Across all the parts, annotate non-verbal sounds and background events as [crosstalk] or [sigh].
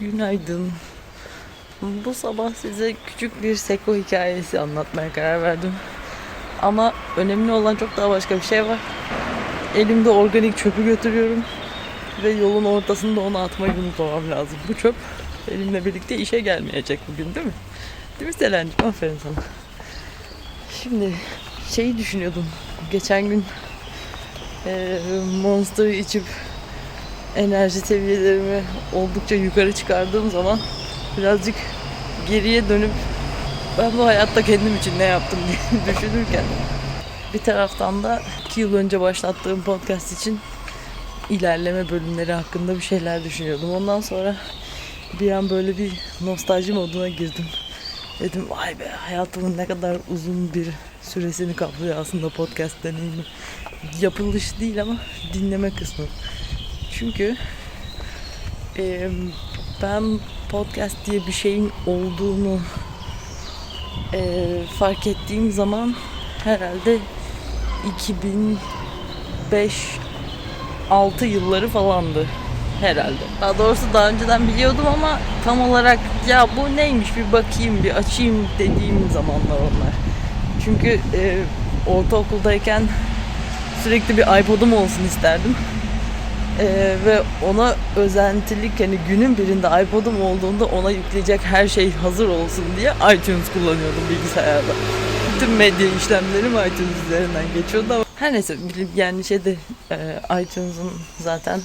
Günaydın. Bu sabah size küçük bir seko hikayesi anlatmaya karar verdim. Ama önemli olan çok daha başka bir şey var. Elimde organik çöpü götürüyorum. Ve yolun ortasında onu atmayı unutmamam lazım. Bu çöp elimle birlikte işe gelmeyecek bugün değil mi? Değil mi Selen'cim? Aferin sana. Şimdi şeyi düşünüyordum. Geçen gün eee Monster içip enerji seviyelerimi oldukça yukarı çıkardığım zaman birazcık geriye dönüp ben bu hayatta kendim için ne yaptım diye [laughs] düşünürken bir taraftan da iki yıl önce başlattığım podcast için ilerleme bölümleri hakkında bir şeyler düşünüyordum. Ondan sonra bir an böyle bir nostalji moduna girdim. Dedim vay be hayatımın ne kadar uzun bir süresini kaplıyor aslında podcast deneyimi. Yapılış değil ama dinleme kısmı. Çünkü e, ben podcast diye bir şeyin olduğunu e, fark ettiğim zaman herhalde 2005 6 yılları falandı herhalde. Daha doğrusu daha önceden biliyordum ama tam olarak ya bu neymiş bir bakayım bir açayım dediğim zamanlar onlar. Çünkü e, ortaokuldayken sürekli bir iPod'um olsun isterdim. Ee, ve ona özentilik hani günün birinde iPod'um olduğunda ona yükleyecek her şey hazır olsun diye iTunes kullanıyordum bilgisayarda. Bütün medya işlemlerim iTunes üzerinden geçiyordu ama her neyse yani şeyde e, iTunes'un zaten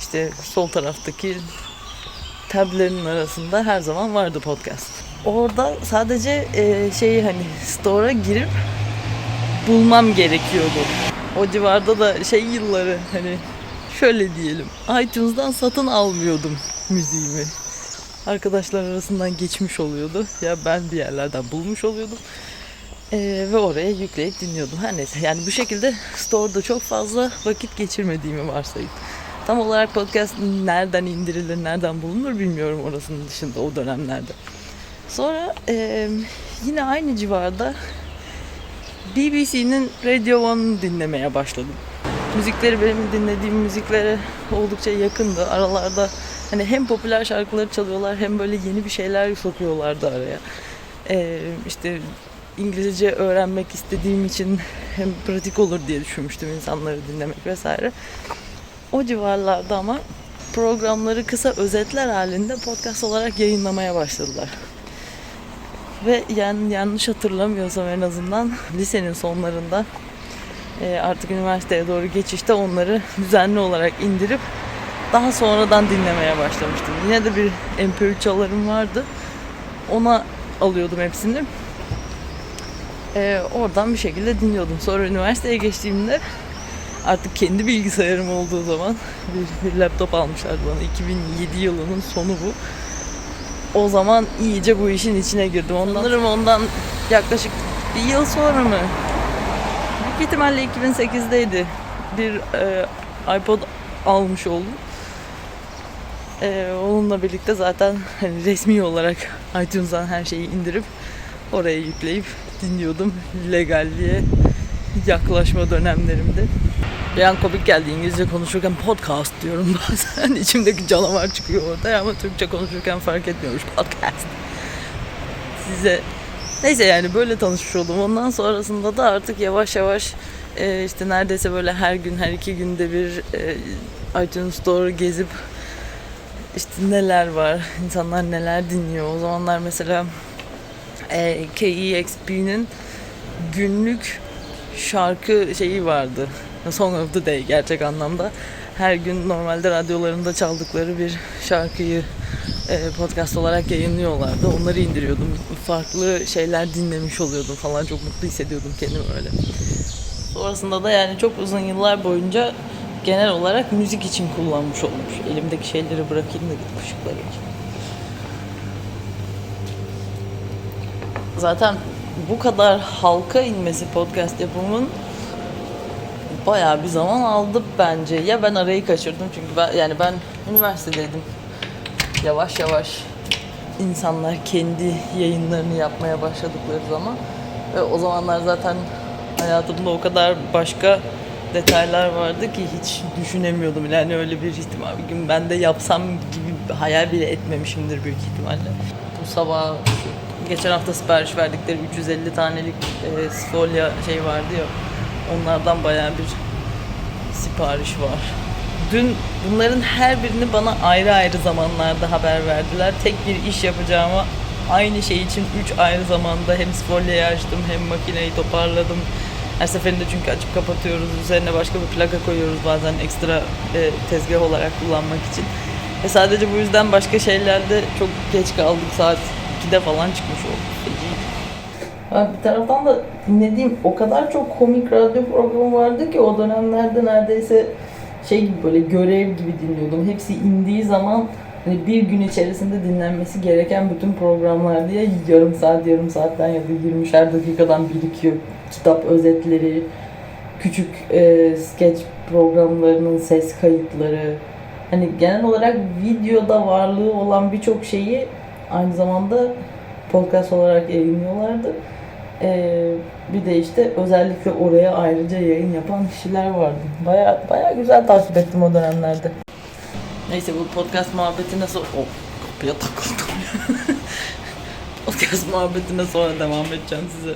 işte sol taraftaki tablerin arasında her zaman vardı podcast. Orada sadece e, şeyi hani store'a girip bulmam gerekiyordu. O civarda da şey yılları hani şöyle diyelim iTunes'dan satın almıyordum müziğimi. Arkadaşlar arasından geçmiş oluyordu. Ya ben bir yerlerden bulmuş oluyordum. Ee, ve oraya yükleyip dinliyordum. Her neyse yani bu şekilde store'da çok fazla vakit geçirmediğimi varsayıp. Tam olarak podcast nereden indirilir, nereden bulunur bilmiyorum orasının dışında o dönemlerde. Sonra e, yine aynı civarda BBC'nin Radio One'ı dinlemeye başladım müzikleri benim dinlediğim müziklere oldukça yakındı. Aralarda hani hem popüler şarkıları çalıyorlar hem böyle yeni bir şeyler sokuyorlardı araya. Ee, işte İngilizce öğrenmek istediğim için hem pratik olur diye düşünmüştüm insanları dinlemek vesaire. O civarlarda ama programları kısa özetler halinde podcast olarak yayınlamaya başladılar. Ve yani yanlış hatırlamıyorsam en azından lisenin sonlarında artık üniversiteye doğru geçişte onları düzenli olarak indirip daha sonradan dinlemeye başlamıştım. Yine de bir MP3 çalarım vardı. Ona alıyordum hepsini. E, oradan bir şekilde dinliyordum. Sonra üniversiteye geçtiğimde artık kendi bilgisayarım olduğu zaman bir, bir laptop almışlardı bana. 2007 yılının sonu bu. O zaman iyice bu işin içine girdim. Ondan, Sanırım ondan yaklaşık bir yıl sonra mı Büyük ihtimalle 2008'deydi. Bir e, iPod almış oldum. E, onunla birlikte zaten hani resmi olarak [laughs] iTunes'dan her şeyi indirip oraya yükleyip dinliyordum. Legalliğe yaklaşma dönemlerimde. Bir an komik geldi İngilizce konuşurken podcast diyorum [laughs] bazen. İçimdeki canavar çıkıyor orada ama Türkçe konuşurken fark etmiyormuş podcast. Size Neyse yani böyle tanışmış oldum. Ondan sonrasında da artık yavaş yavaş e, işte neredeyse böyle her gün her iki günde bir e, iTunes Store gezip işte neler var, insanlar neler dinliyor. O zamanlar mesela e, KEXP'nin günlük şarkı şeyi vardı. Song of the Day gerçek anlamda. Her gün normalde radyolarında çaldıkları bir şarkıyı podcast olarak yayınlıyorlardı. Onları indiriyordum. Farklı şeyler dinlemiş oluyordum falan. Çok mutlu hissediyordum kendimi öyle. Sonrasında da yani çok uzun yıllar boyunca genel olarak müzik için kullanmış olmuş. Elimdeki şeyleri bırakayım da gidip ışıkları Zaten bu kadar halka inmesi podcast yapımın bayağı bir zaman aldı bence. Ya ben arayı kaçırdım çünkü ben yani ben üniversitedeydim yavaş yavaş insanlar kendi yayınlarını yapmaya başladıkları zaman ve o zamanlar zaten hayatımda o kadar başka detaylar vardı ki hiç düşünemiyordum. Yani öyle bir ihtimal bir gün ben de yapsam gibi hayal bile etmemişimdir büyük ihtimalle. Bu sabah geçen hafta sipariş verdikleri 350 tanelik e, sfolya şey vardı ya onlardan bayağı bir sipariş var. Dün bunların her birini bana ayrı ayrı zamanlarda haber verdiler. Tek bir iş yapacağıma aynı şey için 3 ayrı zamanda hem spolyayı açtım hem makineyi toparladım. Her seferinde çünkü açıp kapatıyoruz. Üzerine başka bir plaka koyuyoruz bazen ekstra e, tezgah olarak kullanmak için. Ve sadece bu yüzden başka şeylerde çok geç kaldık. Saat 2'de falan çıkmış olduk. Bir taraftan da dinlediğim o kadar çok komik radyo programı vardı ki o dönemlerde neredeyse şey gibi böyle görev gibi dinliyordum. Hepsi indiği zaman hani bir gün içerisinde dinlenmesi gereken bütün programlar diye yarım saat yarım saatten ya da 20'şer dakikadan birikiyor. Kitap özetleri, küçük e, sketch programlarının ses kayıtları. Hani genel olarak videoda varlığı olan birçok şeyi aynı zamanda podcast olarak yayınlıyorlardı. Ee, bir de işte özellikle oraya ayrıca yayın yapan kişiler vardı. Baya baya güzel takip ettim o dönemlerde. Neyse bu podcast muhabbetine sonra... Oh, kapıya takıldım [laughs] podcast muhabbetine sonra devam edeceğim size.